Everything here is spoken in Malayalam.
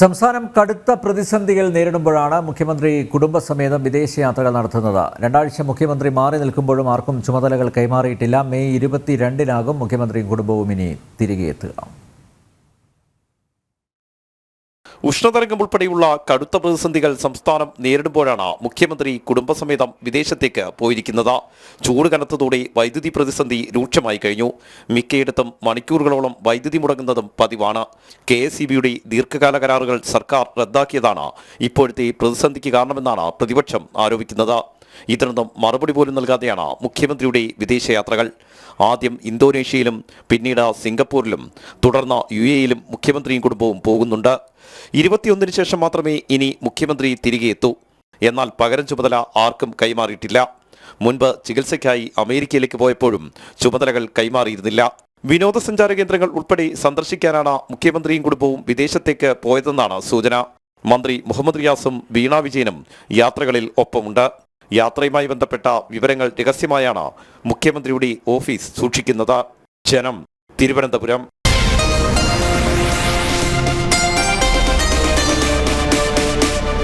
സംസ്ഥാനം കടുത്ത പ്രതിസന്ധികൾ നേരിടുമ്പോഴാണ് മുഖ്യമന്ത്രി കുടുംബസമേതം വിദേശയാത്രകൾ നടത്തുന്നത്. രണ്ടാഴ്ച മുഖ്യമന്ത്രി മാറി നിൽക്കുമ്പോഴും ആർക്കും ചുമതലകൾ കൈമാറിയിട്ടില്ല. മെയ് ഇരുപത്തിരണ്ടിനാകും മുഖ്യമന്ത്രിയും കുടുംബവും ഇനി തിരികെ എത്തുക. ഉഷ്ണതരംഗം ഉൾപ്പെടെയുള്ള കടുത്ത പ്രതിസന്ധികൾ സംസ്ഥാനം നേരിടുമ്പോഴാണ് മുഖ്യമന്ത്രി കുടുംബസമേതം വിദേശത്തേക്ക് പോയിരിക്കുന്നത്. ചൂട് കനത്തതോടെ വൈദ്യുതി പ്രതിസന്ധി രൂക്ഷമായി കഴിഞ്ഞു. മിക്കയിടത്തും മണിക്കൂറുകളോളം വൈദ്യുതി മുടങ്ങുന്നതും പതിവാണ്. കെ എസ് ബിയുടെ ദീർഘകാല കരാറുകൾ സർക്കാർ റദ്ദാക്കിയതാണ് ഇപ്പോഴത്തെ പ്രതിസന്ധിക്ക് കാരണമെന്നാണ് പ്രതിപക്ഷം ആരോപിക്കുന്നത്. ഇതിനൊന്നും മറുപടി പോലും നൽകാതെയാണ് മുഖ്യമന്ത്രിയുടെ വിദേശയാത്രകൾ. ആദ്യം ഇന്തോനേഷ്യയിലും പിന്നീട് സിംഗപ്പൂരിലും തുടർന്ന് യു എയിലും മുഖ്യമന്ത്രിയും കുടുംബവും പോകുന്നുണ്ട്. ഇരുപത്തിയൊന്നിന് ശേഷം മാത്രമേ ഇനി മുഖ്യമന്ത്രി തിരികെ എത്തൂ. എന്നാൽ പകരം ചുമതല ആർക്കും കൈമാറിയിട്ടില്ല. മുൻപ് ചികിത്സയ്ക്കായി അമേരിക്കയിലേക്ക് പോയപ്പോഴും ചുമതലകൾ കൈമാറിയിരുന്നില്ല. വിനോദസഞ്ചാര കേന്ദ്രങ്ങൾ ഉൾപ്പെടെ സന്ദർശിക്കാനാണ് മുഖ്യമന്ത്രിയും കുടുംബവും വിദേശത്തേക്ക് പോയതെന്നാണ് സൂചന. മന്ത്രി മുഹമ്മദ് റിയാസും വീണ വിജയനും യാത്രകളിൽ ഒപ്പമുണ്ട്. യാത്രയുമായി ബന്ധപ്പെട്ട വിവരങ്ങൾ രഹസ്യമായാണ് മുഖ്യമന്ത്രിയുടെ ഓഫീസ് സൂക്ഷിക്കുന്നത്. ജനം തിരുവനന്തപുരം.